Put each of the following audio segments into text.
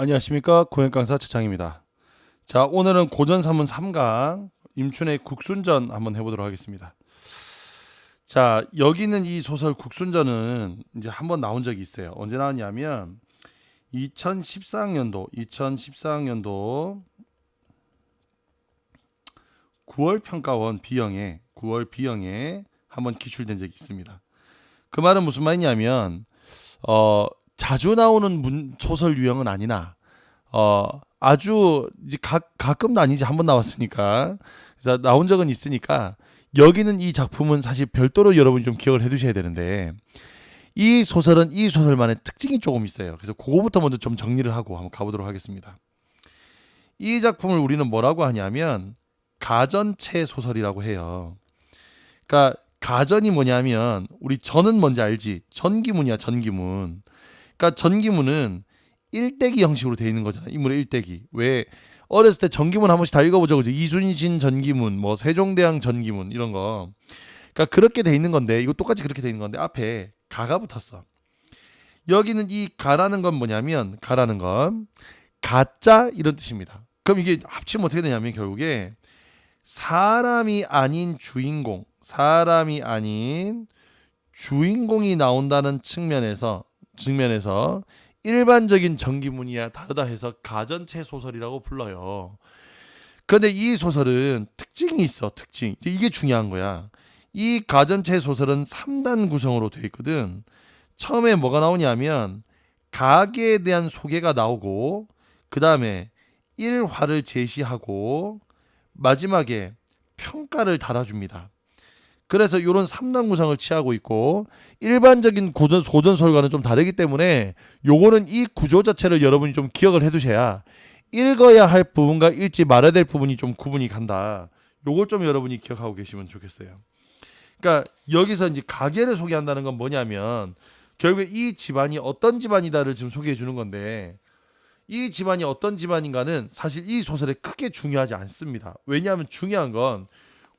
안녕하십니까 고행 강사 최창입니다. 자 오늘은 고전 사문 3강 임춘의 국순전 한번 해보도록 하겠습니다. 자 여기는 이 소설 국순전은 이제 한번 나온 적이 있어요. 언제 나왔냐면 2014학년도 2014학년도 9월 평가원 B형에 9월 B형에 한번 기출된 적이 있습니다. 그 말은 무슨 말이냐면 어 자주 나오는 문, 소설 유형은 아니나 어 아주 이제 가, 가끔도 아니지 한 번 나왔으니까 그래서 나온 적은 있으니까 여기는 이 작품은 사실 별도로 여러분이 좀 기억을 해두셔야 되는데 이 소설은 이 소설만의 특징이 조금 있어요. 그래서 그거부터 먼저 좀 정리를 하고 한번 가보도록 하겠습니다. 이 작품을 우리는 뭐라고 하냐면 가전체 소설이라고 해요. 그러니까 가전이 뭐냐면 우리 전은 뭔지 알지? 전기문이야 전기문. 그러니까 전기문은 일대기 형식으로 되어 있는 거잖아. 인물의 일대기. 왜 어렸을 때 전기문 한 번씩 다 읽어보죠. 그죠? 이순신 전기문, 뭐 세종대왕 전기문 이런 거. 그러니까 그렇게 돼 있는 건데 이거 똑같이 그렇게 돼 있는 건데 앞에 가가 붙었어. 여기는 이 가라는 건 뭐냐면 가라는 건 가짜 이런 뜻입니다. 그럼 이게 합치면 어떻게 되냐면 결국에 사람이 아닌 주인공, 사람이 아닌 주인공이 나온다는 측면에서 측면에서 일반적인 전기문이야 다르다 해서 가전체 소설이라고 불러요. 근데 이 소설은 특징이 있어, 특징. 이게 중요한 거야. 이 가전체 소설은 3단 구성으로 되어 있거든. 처음에 뭐가 나오냐면 가게에 대한 소개가 나오고 그 다음에 일화를 제시하고 마지막에 평가를 달아줍니다. 그래서 이런 3단 구성을 취하고 있고 일반적인 고전 고전 설과는 좀 다르기 때문에 요거는 이 구조 자체를 여러분이 좀 기억을 해 두셔야 읽어야 할 부분과 읽지 말아야 될 부분이 좀 구분이 간다. 요걸 좀 여러분이 기억하고 계시면 좋겠어요. 그러니까 여기서 이제 가게를 소개한다는 건 뭐냐면 결국에 이 집안이 어떤 집안이다를 지금 소개해 주는 건데 이 집안이 어떤 집안인가는 사실 이 소설에 크게 중요하지 않습니다. 왜냐하면 중요한 건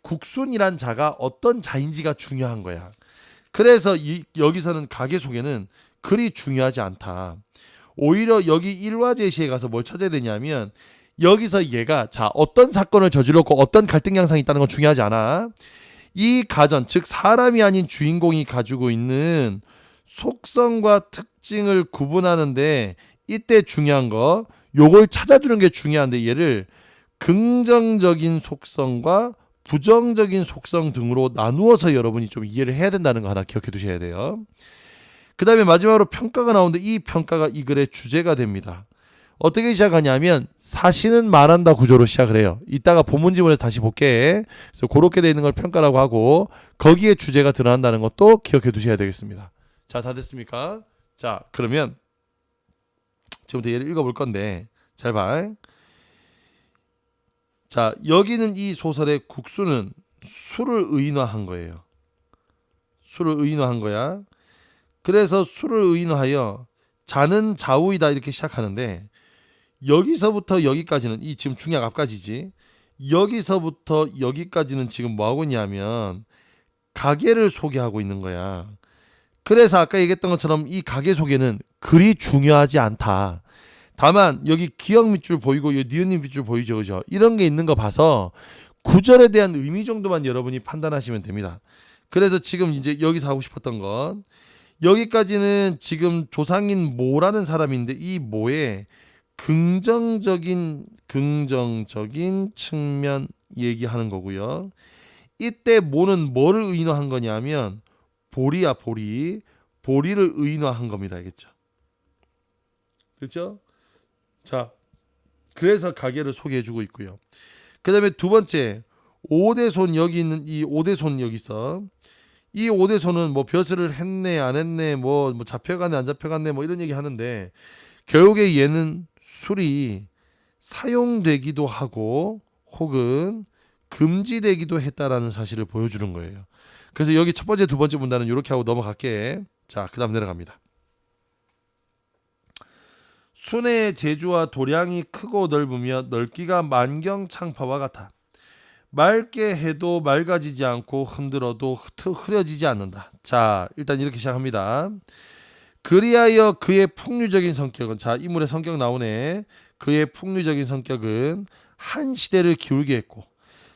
국순이란 자가 어떤 자인지가 중요한 거야. 그래서 이, 여기서는 가게 소개는 그리 중요하지 않다. 오히려 여기 일화 제시에 가서 뭘 찾아야 되냐면 여기서 얘가 자 어떤 사건을 저질렀고 어떤 갈등 양상이 있다는 건 중요하지 않아. 이 가전 즉 사람이 아닌 주인공이 가지고 있는 속성과 특징을 구분하는데 이때 중요한 거 요걸 찾아주는 게 중요한데 얘를 긍정적인 속성과 부정적인 속성 등으로 나누어서 여러분이 좀 이해를 해야 된다는 거 하나 기억해 두셔야 돼요. 그 다음에 마지막으로 평가가 나오는데 이 평가가 이 글의 주제가 됩니다. 어떻게 시작하냐면 사실은 말한다 구조로 시작을 해요. 이따가 본문 지문에서 다시 볼게. 그래서 그렇게 돼 있는 걸 평가라고 하고 거기에 주제가 드러난다는 것도 기억해 두셔야 되겠습니다. 자, 다 됐습니까? 자, 그러면 지금부터 얘를 읽어볼 건데 잘 봐. 자, 여기는 이 소설의 국수는 술을 의인화한 거예요. 술을 의인화한 거야. 그래서 술을 의인화하여 자는 좌우이다 이렇게 시작하는데 여기서부터 여기까지는 이 지금 중약 앞까지지. 여기서부터 여기까지는 지금 뭐 하고 있냐면 가게를 소개하고 있는 거야. 그래서 아까 얘기했던 것처럼 이 가게 소개는 그리 중요하지 않다. 다만 여기 기억 밑줄 보이고 이 니은님 밑줄 보이죠, 그죠? 이런 게 있는 거 봐서 구절에 대한 의미 정도만 여러분이 판단하시면 됩니다. 그래서 지금 이제 여기서 하고 싶었던 건 여기까지는 지금 조상인 모라는 사람인데 이 모에 긍정적인 긍정적인 측면 얘기하는 거고요. 이때 모는 뭐를 의인화한 거냐면 보리야 보리 보리를 의인화한 겁니다. 알겠죠? 그렇죠? 자, 그래서 가게를 소개해 주고 있고요. 그 다음에 두 번째, 오대손 여기 있는 이 오대손 여기서 이 오대손은 뭐 벼슬을 했네 안 했네 뭐, 뭐 잡혀갔네 안 잡혀갔네 뭐 이런 얘기 하는데 결국에 얘는 술이 사용되기도 하고 혹은 금지되기도 했다라는 사실을 보여주는 거예요. 그래서 여기 첫 번째 두 번째 문단은 이렇게 하고 넘어갈게. 자, 그다음 내려갑니다. 순의 제주와 도량이 크고 넓으며 넓기가 만경 창파와 같아. 맑게 해도 맑아지지 않고 흔들어도 흐- 흐려지지 않는다. 자, 일단 이렇게 시작합니다. 그리하여 그의 풍류적인 성격은 자 인물의 성격 나오네. 그의 풍류적인 성격은 한 시대를 기울게 했고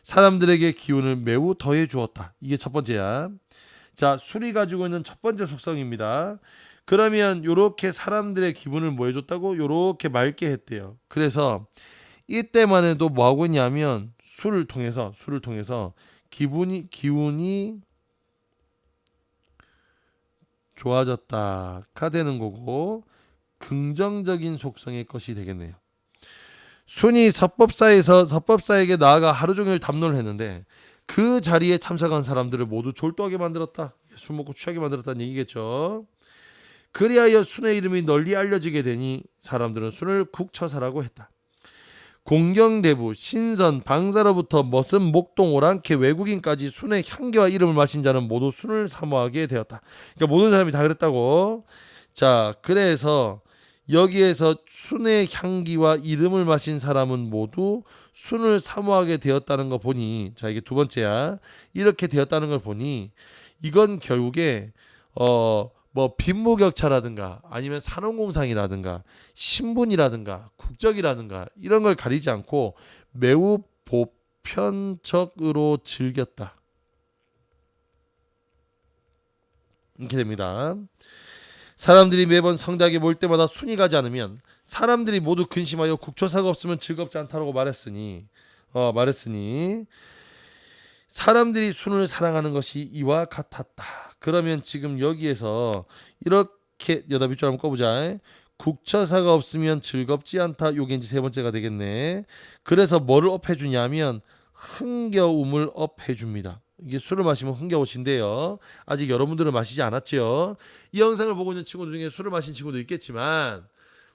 사람들에게 기운을 매우 더해 주었다. 이게 첫 번째야. 자, 술이 가지고 있는 첫 번째 속성입니다. 그러면 요렇게 사람들의 기분을 뭐 해줬다고? 요렇게 맑게 했대요. 그래서 이때만 해도 뭐 하고 있냐면 술을 통해서 술을 통해서 기분이 기운이 좋아졌다가 되는 거고 긍정적인 속성의 것이 되겠네요. 순이 서법사에서 서법사에게 나아가 하루 종일 담론을 했는데 그 자리에 참석한 사람들을 모두 졸도하게 만들었다. 술 먹고 취하게 만들었다는 얘기겠죠. 그리하여 순의 이름이 널리 알려지게 되니 사람들은 순을 국처사라고 했다. 공경대부, 신선, 방사로부터 머슴, 목동, 오랑캐, 외국인까지 순의 향기와 이름을 마신 자는 모두 순을 사모하게 되었다. 그러니까 모든 사람이 다 그랬다고. 자, 그래서 여기에서 순의 향기와 이름을 마신 사람은 모두 순을 사모하게 되었다는 거 보니 자 이게 두 번째야 이렇게 되었다는 걸 보니 이건 결국에 어 뭐 빈무격차라든가 아니면 산업공상이라든가 신분이라든가 국적이라든가 이런 걸 가리지 않고 매우 보편적으로 즐겼다 이렇게 됩니다. 사람들이 매번 성당에 몰 때마다 순이 가지 않으면 사람들이 모두 근심하여 국초사가 없으면 즐겁지 않다라고 말했으니 어 말했으니 사람들이 순을 사랑하는 것이 이와 같았다. 그러면 지금 여기에서 이렇게 여덟 줄 한번 꺼보자. 국처사가 없으면 즐겁지 않다. 요게 이제 세 번째가 되겠네. 그래서 뭐를 업해주냐면 흥겨움을 업해줍니다. 이게 술을 마시면 흥겨우신데요. 아직 여러분들은 마시지 않았죠. 이 영상을 보고 있는 친구들 중에 술을 마신 친구도 있겠지만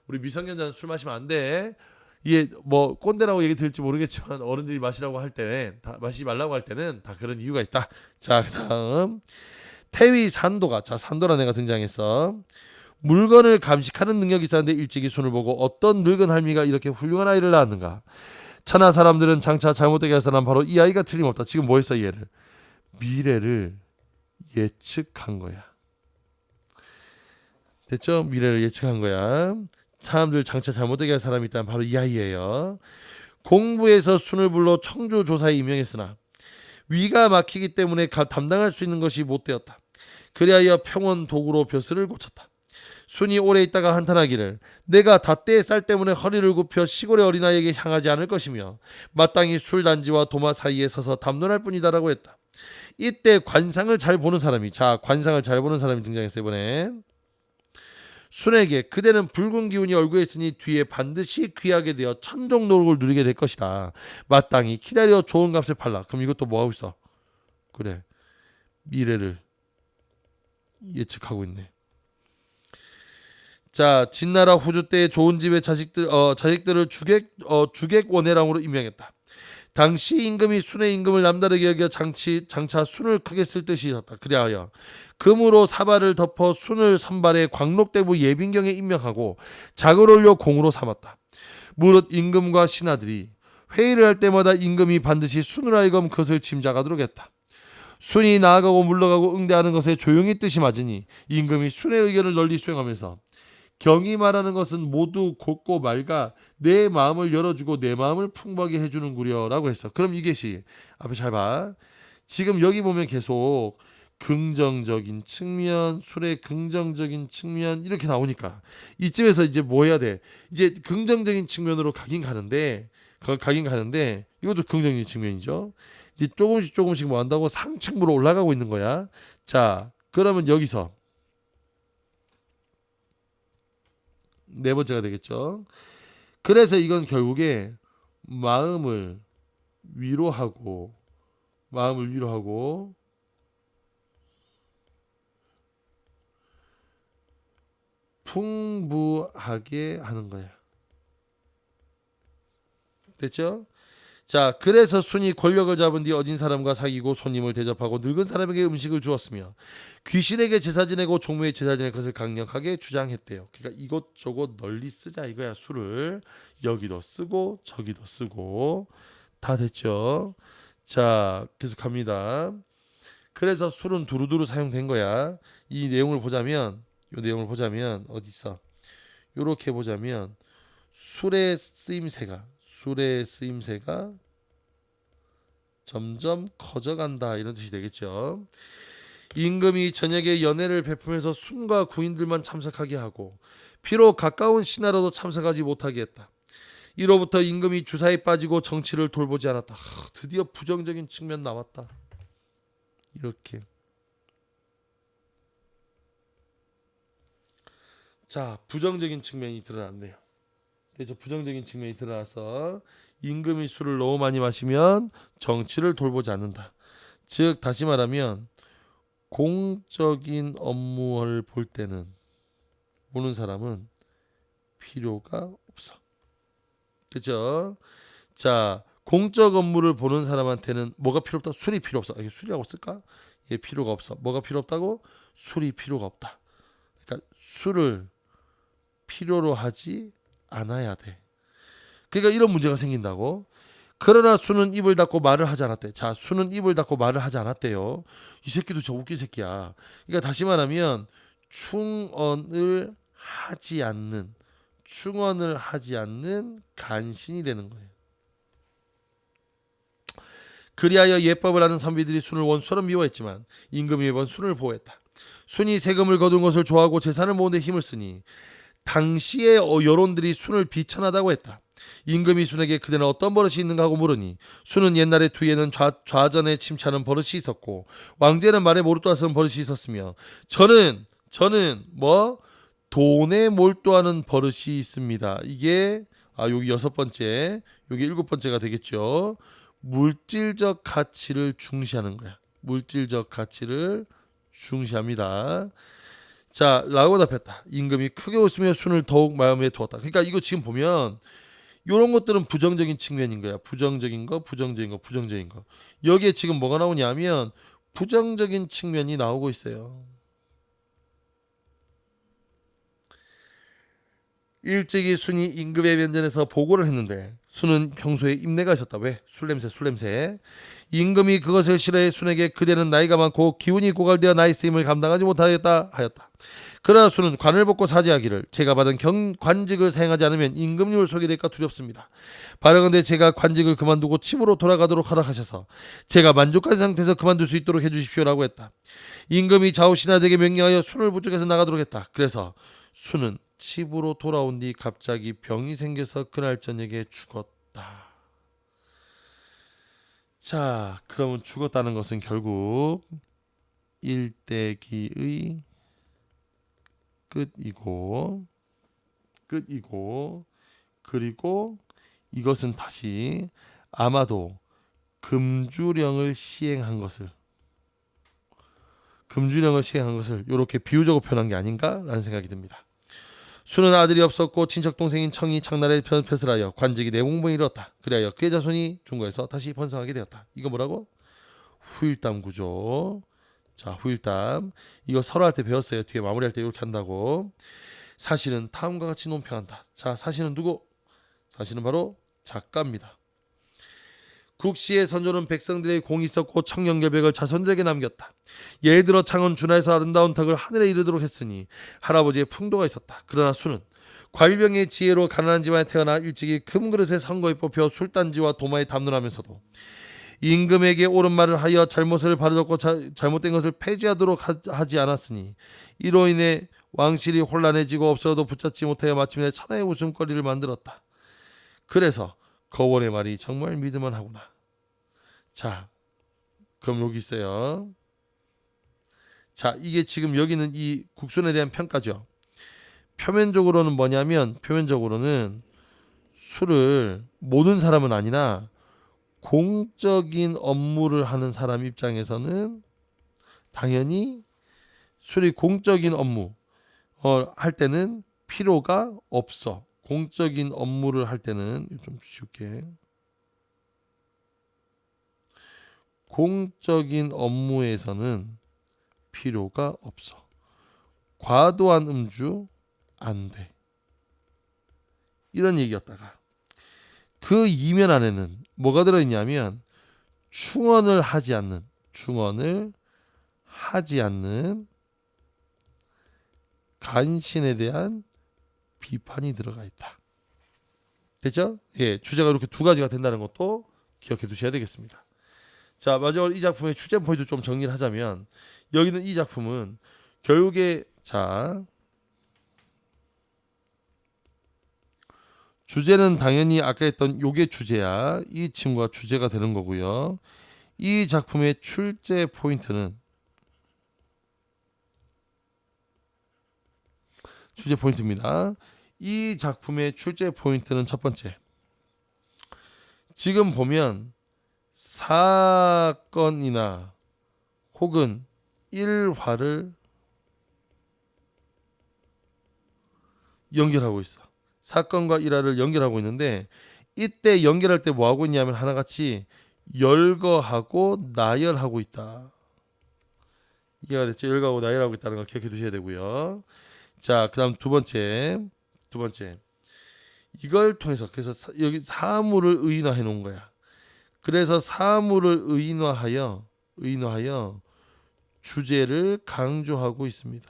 우리 미성년자는 술 마시면 안 돼. 이게 뭐 꼰대라고 얘기 들을지 모르겠지만 어른들이 마시라고 할 때는 다 마시지 말라고 할 때는 다 그런 이유가 있다. 자 그다음 태위 산도가 자 산도라는 애가 등장했어. 물건을 감식하는 능력이 있었는데 일찍이 순을 보고 어떤 늙은 할미가 이렇게 훌륭한 아이를 낳았는가. 천하 사람들은 장차 잘못되게 해서는 바로 이 아이가 틀림없다. 지금 뭐 했어 얘를 미래를 예측한 거야. 됐죠? 미래를 예측한 거야. 사람들 장차 잘못되게 할 사람이 있다면 바로 이 아이예요. 공부에서 순을 불러 청주 조사에 임명했으나 위가 막히기 때문에 가- 담당할 수 있는 것이 못 되었다. 그리하여 평원 도구로 벼슬을 고쳤다. 순이 오래 있다가 한탄하기를 내가 닷대의 쌀 때문에 허리를 굽혀 시골의 어린아이에게 향하지 않을 것이며 마땅히 술 단지와 도마 사이에 서서 담론할 뿐이다라고 했다. 이때 관상을 잘 보는 사람이 자 관상을 잘 보는 사람이 등장했어요 이번엔 순에게 그대는 붉은 기운이 얼굴에 있으니 뒤에 반드시 귀하게 되어 천종노릇을 누리게 될 것이다. 마땅히 기다려 좋은 값을 팔라. 그럼 이것도 뭐 하고 있어? 그래 미래를 예측하고 있네. 자 진나라 후주 때 좋은 집의 자식들 어 자식들을 주객 어 주객 원해랑으로 임명했다. 당시 임금이 순의 임금을 남다르게 여겨 장치 장차 순을 크게 쓸 뜻이 있었다. 그리하여 금으로 사발을 덮어 순을 선발해 광록대부 예빈경에 임명하고 작을 올려 공으로 삼았다. 무릇 임금과 신하들이 회의를 할 때마다 임금이 반드시 순을 하여금 그것을 짐작하도록 했다. 순이 나아가고 물러가고 응대하는 것에 조용히 뜻이 맞으니 임금이 순의 의견을 널리 수행하면서 경이 말하는 것은 모두 곱고 맑아 내 마음을 열어주고 내 마음을 풍부하게 해주는구려라고 했어. 그럼 이게시 앞에 잘 봐. 지금 여기 보면 계속 긍정적인 측면, 술의 긍정적인 측면 이렇게 나오니까 이쯤에서 이제 뭐 해야 돼? 이제 긍정적인 측면으로 가긴 가는데 가- 가긴 가는데 이것도 긍정적인 측면이죠. 이제 조금씩 조금씩 뭐 한다고 상층부로 올라가고 있는 거야. 자, 그러면 여기서 네 번째가 되겠죠. 그래서 이건 결국에 마음을 위로하고 마음을 위로하고 풍부하게 하는 거야. 됐죠? 자, 그래서 순이 권력을 잡은 뒤 어진 사람과 사귀고 손님을 대접하고 늙은 사람에게 음식을 주었으며 귀신에게 제사 지내고 종묘에 제사 지낼 것을 강력하게 주장했대요. 그러니까 이것저것 널리 쓰자 이거야 술을 여기도 쓰고 저기도 쓰고 다 됐죠. 자, 계속합니다. 그래서 술은 두루두루 사용된 거야. 이 내용을 보자면 요 내용을 보자면 어디 있어? 요렇게 보자면 술의 쓰임새가 술의 쓰임새가 점점 커져간다 이런 뜻이 되겠죠. 임금이 저녁에 연회를 베푸면서 순과 구인들만 참석하게 하고 비록 가까운 신하로도 참석하지 못하게 했다. 이로부터 임금이 주사에 빠지고 정치를 돌보지 않았다. 하, 드디어 부정적인 측면 나왔다. 이렇게. 자, 부정적인 측면이 드러났네요. 그래서 부정적인 측면이 드러나서 임금이 술을 너무 많이 마시면 정치를 돌보지 않는다. 즉 다시 말하면 공적인 업무를 볼 때는 보는 사람은 필요가 없어. 그죠? 자, 공적 업무를 보는 사람한테는 뭐가 필요 없다? 술이 필요 없어. 아, 이게 술이라고 쓸까? 예, 필요가 없어. 뭐가 필요 없다고? 술이 필요가 없다. 그러니까 술을 필요로 하지 않아야 돼. 그러니까 이런 문제가 생긴다고. 그러나 수는 입을 닫고 말을 하지 않았대. 자, 수는 입을 닫고 말을 하지 않았대요. 이 새끼도 저 웃긴 새끼야. 그러니까 다시 말하면 충언을 하지 않는 충언을 하지 않는 간신이 되는 거예요. 그리하여 예법을 아는 선비들이 순을 원수처럼 미워했지만 임금이 매번 순을 보호했다. 순이 세금을 거둔 것을 좋아하고 재산을 모으는 데 힘을 쓰니 당시의 어, 여론들이 순을 비천하다고 했다. 임금이 순에게 그대는 어떤 버릇이 있는가 하고 물으니 순은 옛날에 뒤에는 좌, 좌전에 침차는 버릇이 있었고 왕제는 말에 몰두하는 버릇이 있었으며 저는 저는 뭐 돈에 몰두하는 버릇이 있습니다. 이게 아 여기 여섯 번째, 여기 일곱 번째가 되겠죠. 물질적 가치를 중시하는 거야. 물질적 가치를 중시합니다. 자, 라고 답했다. 임금이 크게 웃으며 순을 더욱 마음에 두었다. 그러니까 이거 지금 보면 이런 것들은 부정적인 측면인 거야. 부정적인 거, 부정적인 거, 부정적인 거. 여기에 지금 뭐가 나오냐면 부정적인 측면이 나오고 있어요. 일찍이 순이 임금의 면전에서 보고를 했는데 순은 평소에 입내가 있었다. 왜? 술 냄새, 술 냄새. 임금이 그것을 싫어해 순에게 그대는 나이가 많고 기운이 고갈되어 나이 쓰임을 감당하지 못하겠다 하였다. 그러나 수는 관을 벗고 사죄하기를 제가 받은 경, 관직을 사용하지 않으면 임금님을 속게 될까 두렵습니다. 바라건대 제가 관직을 그만두고 침으로 돌아가도록 허락하셔서 제가 만족한 상태에서 그만둘 수 있도록 해주십시오라고 했다. 임금이 좌우신하에게 명령하여 순을 부축해서 나가도록 했다. 그래서 수는 집으로 돌아온 뒤 갑자기 병이 생겨서 그날 저녁에 죽었다. 자, 그러면 죽었다는 것은 결국 일대기의 끝이고 끝이고 그리고 이것은 다시 아마도 금주령을 시행한 것을 금주령을 시행한 것을 이렇게 비유적으로 표현한 게 아닌가라는 생각이 듭니다. 수는 아들이 없었고 친척 동생인 청이 창날에 편패을 하여 관직이 내공봉이 이뤘다. 그리하여 그의 자손이 중국에서 다시 번성하게 되었다. 이거 뭐라고? 후일담 구조. 자, 후일담. 이거 서로 할때 배웠어요. 뒤에 마무리할 때 이렇게 한다고. 사실은 다음과 같이 논평한다. 자, 사실은 누구? 사실은 바로 작가입니다. 국시의 선조는 백성들의 공이 있었고 청년결백을 자손들에게 남겼다. 예를 들어 창은 준하에서 아름다운 덕을 하늘에 이르도록 했으니 할아버지의 풍도가 있었다. 그러나 수는 과일병의 지혜로 가난한 집안에 태어나 일찍이 금그릇에 선거에 뽑혀 술단지와 도마에 담론하면서도 임금에게 옳은 말을 하여 잘못을 바로잡고 자, 잘못된 것을 폐지하도록 하, 지 않았으니 이로 인해 왕실이 혼란해지고 없어도 붙잡지 못하여 마침내 천하의 웃음거리를 만들었다. 그래서 거원의 말이 정말 믿을만 하구나. 자, 그럼 여기 있어요. 자, 이게 지금 여기는 이 국순에 대한 평가죠. 표면적으로는 뭐냐면 표면적으로는 술을 모든 사람은 아니나 공적인 업무를 하는 사람 입장에서는 당연히 술이 공적인 업무 어, 할 때는 필요가 없어. 공적인 업무를 할 때는 좀 지울게. 공적인 업무에서는 필요가 없어. 과도한 음주 안 돼. 이런 얘기였다가 그 이면 안에는 뭐가 들어있냐면 충언을 하지 않는 충언을 하지 않는 간신에 대한 비판이 들어가 있다. 됐죠? 예, 주제가 이렇게 두 가지가 된다는 것도 기억해 두셔야 되겠습니다. 자, 마지막으로 이 작품의 추제 포인트 좀 정리를 하자면 여기는 이 작품은 결국에 자 주제는 당연히 아까 했던 요게 주제야. 이 친구가 주제가 되는 거고요. 이 작품의 출제 포인트는 주제 포인트입니다. 이 작품의 출제 포인트는 첫 번째. 지금 보면 사건이나 혹은 일화를 연결하고 있어. 사건과 일화를 연결하고 있는데 이때 연결할 때 뭐 하고 있냐면 하나같이 열거하고 나열하고 있다. 이해가 됐죠? 열거하고 나열하고 있다는 걸 기억해 두셔야 되고요. 자, 그다음 두 번째, 두 번째 이걸 통해서 그래서 사- 여기 사물을 의인화해 놓은 거야. 그래서 사물을 의인화하여 의인화하여 주제를 강조하고 있습니다.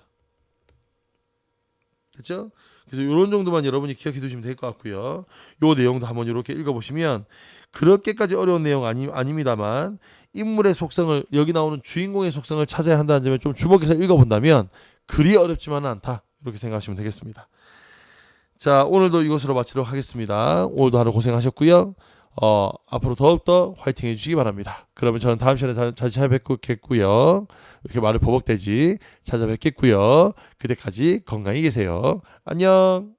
됐죠? 그래서 이런 정도만 여러분이 기억해 두시면 될 것 같고요. 요 내용도 한번 이렇게 읽어보시면 그렇게까지 어려운 내용 아니, 아닙니다만 인물의 속성을 여기 나오는 주인공의 속성을 찾아야 한다는 점에 좀 주목해서 읽어본다면 그리 어렵지만은 않다 이렇게 생각하시면 되겠습니다. 자 오늘도 이것으로 마치도록 하겠습니다. 오늘도 하루 고생하셨고요. 어, 앞으로 더욱더 화이팅 해주시기 바랍니다. 그러면 저는 다음 시간에 다- 다시 찾아뵙겠고요. 이렇게 말을 버벅대지 찾아뵙겠고요. 그때까지 건강히 계세요. 안녕.